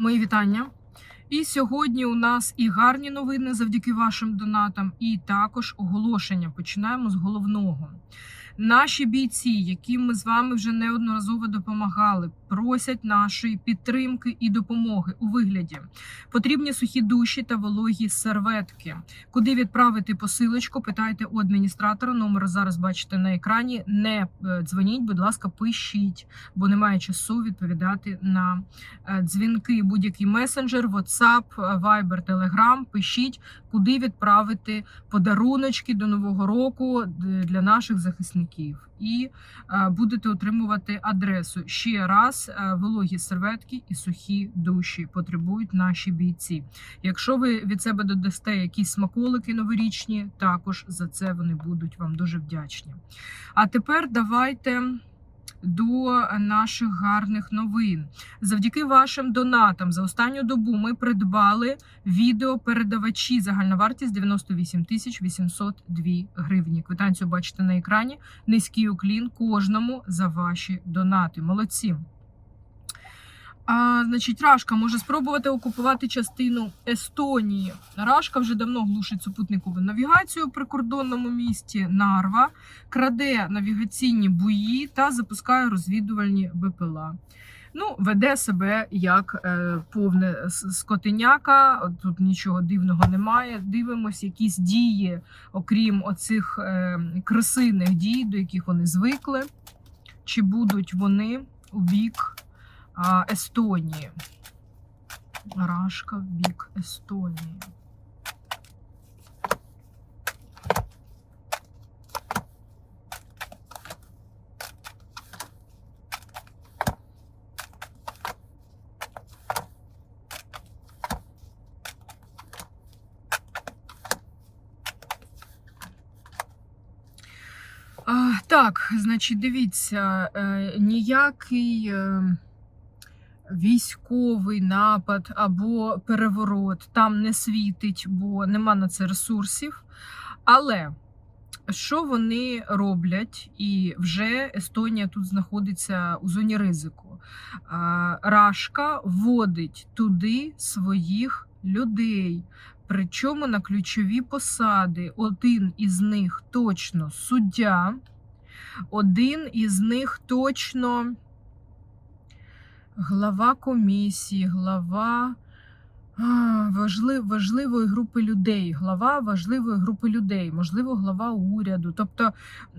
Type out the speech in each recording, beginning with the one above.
Мої вітання. І сьогодні у нас і гарні новини завдяки вашим донатам, і також оголошення. Починаємо з головного. Наші бійці, яким ми з вами вже неодноразово допомагали, просять нашої підтримки і допомоги у вигляді. Потрібні сухі душі та вологі серветки. Куди відправити посилочку? Питайте у адміністратора. Номер зараз бачите на екрані. Не е, дзвоніть, будь ласка, пишіть, бо немає часу відповідати на е, дзвінки. Будь-який месенджер, WhatsApp, е, Viber, Telegram. Пишіть, куди відправити подаруночки до нового року для наших захисників. І е, будете отримувати адресу. Ще раз е, вологі серветки і сухі душі потребують наші бійці. Якщо ви від себе додасте якісь смаколики новорічні, також за це вони будуть вам дуже вдячні. А тепер давайте. До наших гарних новин завдяки вашим донатам за останню добу ми придбали відеопередавачі. Загальна вартість 98 тисяч 802 гривні. Квитанцію бачите на екрані. Низький уклін кожному за ваші донати. Молодці. А, значить, Рашка може спробувати окупувати частину Естонії. Рашка вже давно глушить супутникову навігацію у прикордонному місті Нарва, краде навігаційні бої та запускає розвідувальні БПЛА. Ну, веде себе як е, повне скотиняка. Тут нічого дивного немає. Дивимось, якісь дії, окрім оцих е, красивих дій, до яких вони звикли. Чи будуть вони у бік Естонії? Рашка в бік Естонії. Так, значить, дивіться, е, ніякий е, військовий напад або переворот там не світить, бо нема на це ресурсів. Але що вони роблять? І вже Естонія тут знаходиться у зоні ризику. Рашка вводить туди своїх людей. Причому на ключові посади один із них точно суддя, один із них точно глава комісії, глава важлив, важливої групи людей, глава важливої групи людей, можливо, глава уряду. Тобто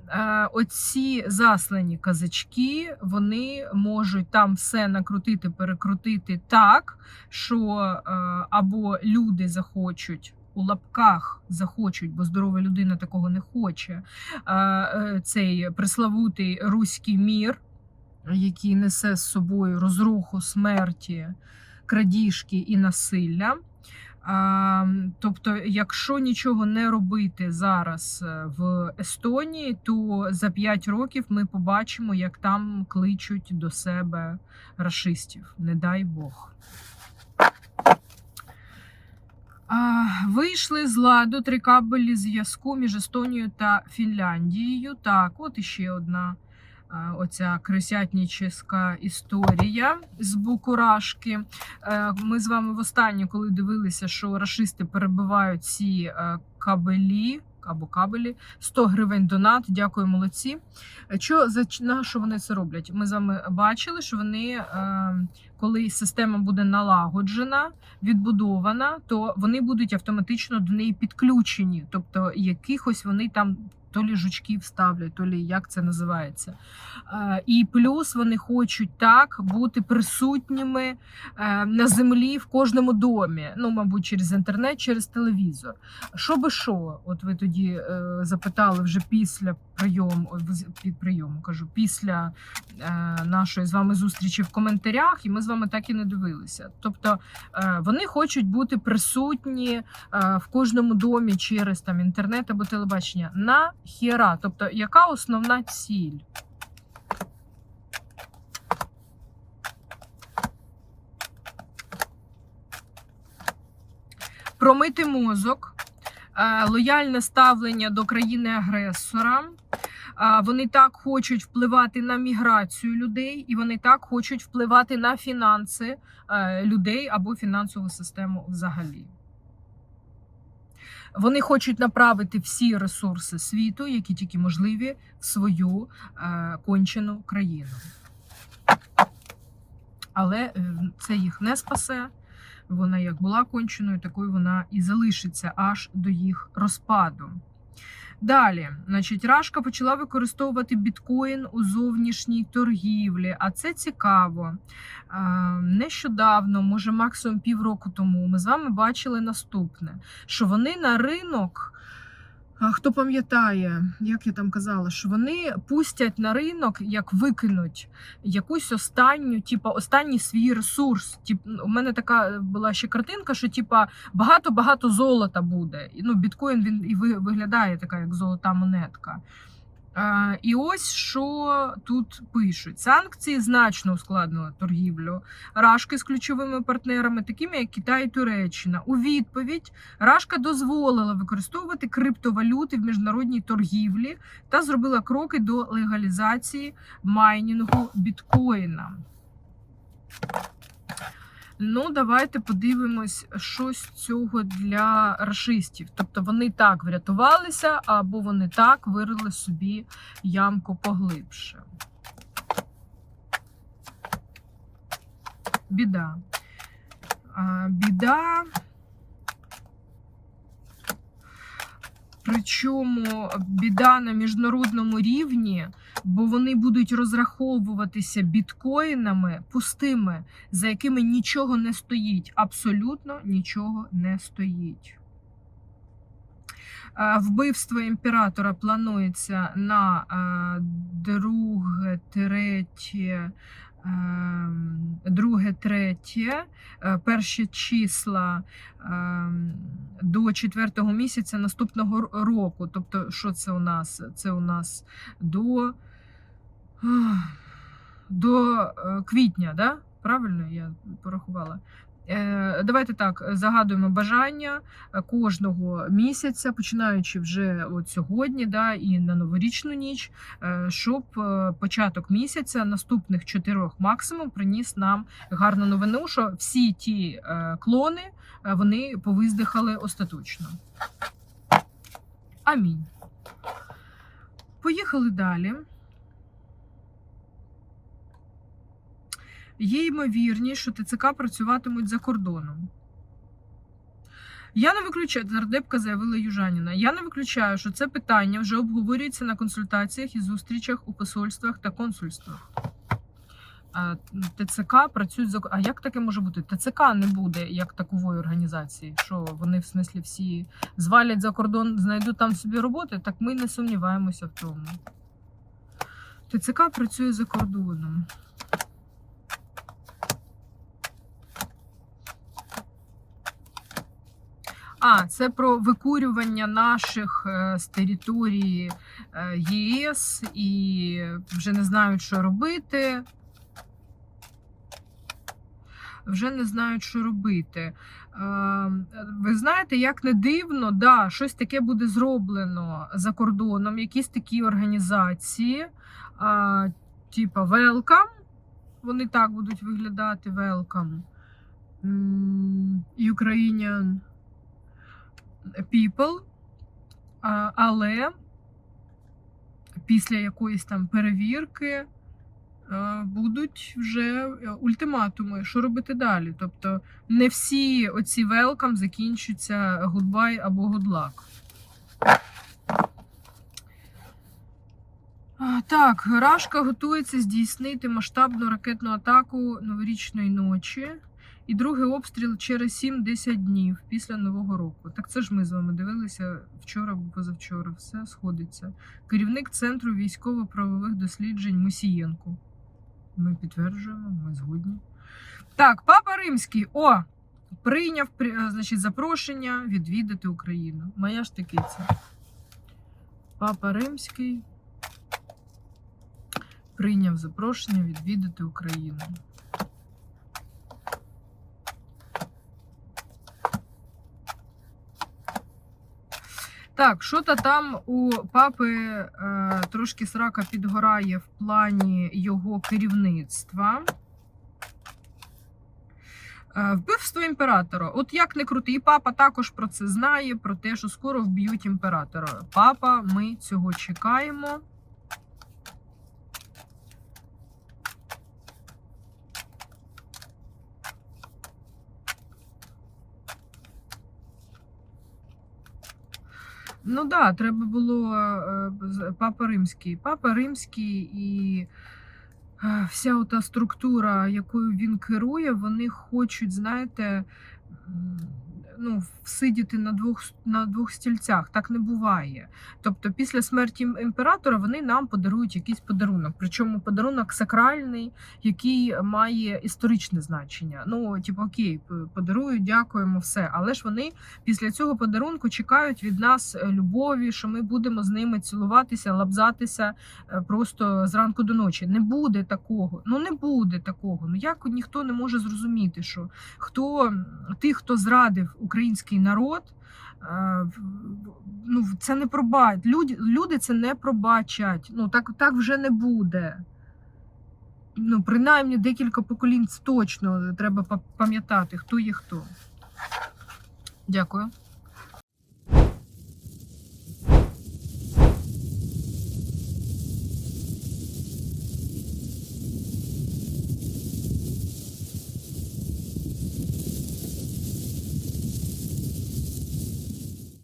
е, оці заслані казачки, вони можуть там все накрутити, перекрутити так, що е, або люди захочуть. У лапках захочуть, бо здорова людина такого не хоче. е, Цей преславутий руський мір, який несе з собою розруху смерті, крадіжки і насилля. Тобто, якщо нічого не робити зараз е, в Естонії, то за 5 років ми побачимо, як там кличуть до себе рашистів. Не дай Бог. Вийшли з ладу три кабелі зв'язку між Естонією та Фінляндією. Так, от іще одна оця крисятніческа історія з Букурашки. Е, Ми з вами востаннє, коли дивилися, що рашисти перебивають ці е, кабелі. Або кабелі 100 гривень донат. Дякую, молодці. Е, Що за що вони це роблять? Ми з вами бачили, що вони, е, коли система буде налагоджена, відбудована, то вони будуть автоматично до неї підключені. Тобто, якихось вони там то лі жучків ставлять, то лі як це називається. Е, І плюс вони хочуть так бути присутніми е, на землі в кожному домі. Ну, мабуть, через інтернет, через телевізор. Що би що? От ви тоді е, запитали вже після прийому, прийому кажу, після нашої з вами зустрічі в коментарях, і ми з вами так і не дивилися. Тобто е, вони хочуть бути присутні е, в кожному домі через там інтернет або телебачення. На хіра. Тобто, яка основна ціль? Промити мозок, е, лояльне ставлення до країни-агресора, А, Вони так хочуть впливати на міграцію людей, і вони так хочуть впливати на фінанси е, людей або фінансову систему взагалі. Вони хочуть направити всі ресурси світу, які тільки можливі, в свою е, кончену країну. Але е, це їх не спасе. Вона як була конченою, такою вона і залишиться аж до їх розпаду. Далі, значить, Рашка почала використовувати біткоін у зовнішній торгівлі, а це цікаво. Е, Нещодавно, може максимум півроку тому, ми з вами бачили наступне: що вони на ринок. Хто пам'ятає, як я там казала, що вони пустять на ринок, як викинуть якусь останню, типу, останній свій ресурс. Тип, у мене така була ще картинка, що типа багато-багато золота буде. Ну, біткоін він і ви- виглядає така, як золота монетка. І ось що тут пишуть: санкції значно ускладнили торгівлю Рашки з ключовими партнерами, такими як Китай і Туреччина. У відповідь Рашка дозволила використовувати криптовалюти в міжнародній торгівлі та зробила кроки до легалізації майнінгу біткоїна. Ну, давайте подивимось, що з цього для рашистів. Тобто вони так врятувалися, або вони так вирили собі ямку поглибше. Біда. А, біда. Причому біда на міжнародному рівні, бо вони будуть розраховуватися біткоїнами пустими, за якими нічого не стоїть. Абсолютно нічого не стоїть. Е, Вбивство імператора планується на е, друге, третє, ем, друге, третє, е, перші числа ем, до четвертого місяця наступного року. Тобто, що це у нас? Це у нас до, до е, квітня, да? правильно я порахувала? Е, Давайте так загадуємо бажання е, кожного місяця, починаючи вже от сьогодні, да, і на новорічну ніч, щоб початок місяця, наступних чотирьох максимум, приніс нам гарну новину, що всі ті клони вони повиздихали остаточно. Амінь. Поїхали далі. Є ймовірність, що ТЦК працюватимуть за кордоном. Я не виключаю, нардепка заявила Южаніна. Я не виключаю, що це питання вже обговорюється на консультаціях і зустрічах у посольствах та консульствах. ТЦК працюють за А як таке може бути? ТЦК не буде як такової організації. Що вони в смислі всі звалять за кордон, знайдуть там собі роботи? Так ми не сумніваємося в тому. ТЦК працює за кордоном. А, це про викурювання наших е, з території е, ЄС і вже не знають, що робити. Вже не знають, що робити. Е, Ви знаєте, як не дивно, да, щось таке буде зроблено за кордоном, якісь такі організації, типа Welcome, вони так будуть виглядати Welcome. Ukrainian people, але після якоїсь там перевірки будуть вже е, ультиматуми, що робити далі. Тобто не всі оці welcome закінчуються goodbye або good luck. Так, Рашка готується здійснити масштабну ракетну атаку новорічної ночі. І другий обстріл через 7-10 днів після Нового року. Так це ж ми з вами дивилися вчора або позавчора. Все сходиться. Керівник Центру військово-правових досліджень Мусієнко. Ми підтверджуємо, ми згодні. Так, папа Римський. О! Прийняв е, значить, запрошення відвідати Україну. Моя ж такиця. Папа Римський прийняв запрошення відвідати Україну. Так, що то там у папи е, трошки срака підгорає в плані його керівництва. Е, Вбивство імператора. От як не крути, і папа також про це знає, про те, що скоро вб'ють імператора. Папа, ми цього чекаємо. Ну так, да, треба було е, Папа Римський. Папа Римський і е, вся ота структура, якою він керує, вони хочуть, знаєте, ну, всидіти на двох, на двох стільцях. Так не буває. Тобто, після смерті імператора вони нам подарують якийсь подарунок. Причому подарунок сакральний, який має історичне значення. Ну, типу, окей, подарують, дякуємо, все. Але ж вони після цього подарунку чекають від нас е, любові, що ми будемо з ними цілуватися, лабзатися е, просто зранку до ночі. Не буде такого. Ну не буде такого. Ну як ніхто не може зрозуміти, що хто тих, хто зрадив український народ. е, Ну, це не пробачать. Люди, люди це не пробачать. Ну так, так вже не буде. Ну, принаймні декілька поколінь точно треба пам'ятати, хто є хто. Дякую.